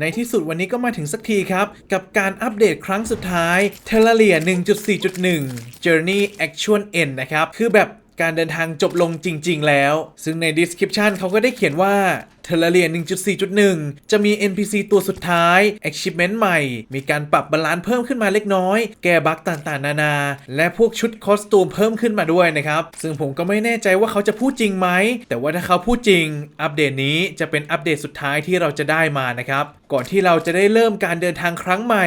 ในที่สุดวันนี้ก็มาถึงสักทีครับ กับการอัปเดตครั้งสุดท้าย Terraria 1.4.1 Journey Actual End นะครับ คือแบบ การเดินทางจบลงจริง ๆ แล้ว ซึ่งใน description เขาก็ได้เขียนว่า Terraria 1.4.1 จะมี NPC ตัวสุดท้าย Achievement ใหม่ มีการปรับบาลานซ์เพิ่มขึ้นมาเล็กน้อย แก้บั๊กต่างๆ นานา และพวกชุดคอสตูมเพิ่มขึ้นมาด้วยนะครับ ซึ่งผมก็ไม่แน่ใจว่าเขาจะพูดจริงไหม แต่ว่าถ้าเขาพูดจริง อัปเดตนี้จะเป็นอัปเดตสุดท้ายที่เราจะได้มานะครับ ก่อนที่เราจะได้เริ่มการเดินทางครั้งใหม่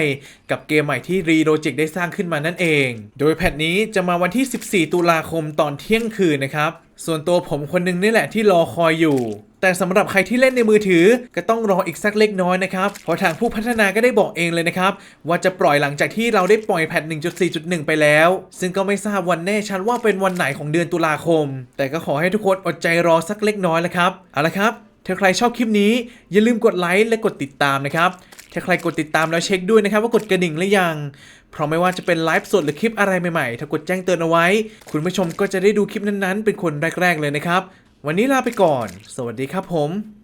กับเกมใหม่ที่ r e l o g i c ได้สร้างขึ้นมานั่นเอง โดยแพทนี้จะมาวันที่ 14 ตุลาคมตอนเที่ยงคืนนะครับ ส่วนตัวผมคนหนึงนี่แหละที่รอคอยอยู่ แต่สำหรับใครที่เล่นในมือถือก็ต้องรออีกสักเล็กน้อยนะครับ เพราะทางผู้พัฒนาก็ได้บอกเองเลยนะครับ ว่าจะปล่อยหลังจากที่เราได้ปล่อยแพท1.4.1 ไปแล้ว ซึ่งก็ไม่ทราบวันแน่ชัดว่าเป็นวันไหนของเดือนตุลาคม แต่ก็ขอให้ทุกคนอดใจรอสักเล็กน้อยแล้วครับเอาละครับถ้าใครชอบคลิปนี้อย่าลืมกดไลค์และกดติดตามนะครับ ถ้าใครกดติดตามแล้วเช็คด้วยนะครับว่ากดกระดิ่งหรือยัง เพราะไม่ว่าจะเป็นไลฟ์สดหรือคลิปอะไรใหม่ๆ ถ้ากดแจ้งเตือนเอาไว้ คุณผู้ชมก็จะได้ดูคลิปนั้นๆ เป็นคนแรก ๆ เลยนะครับ วันนี้ลาไปก่อน สวัสดีครับผม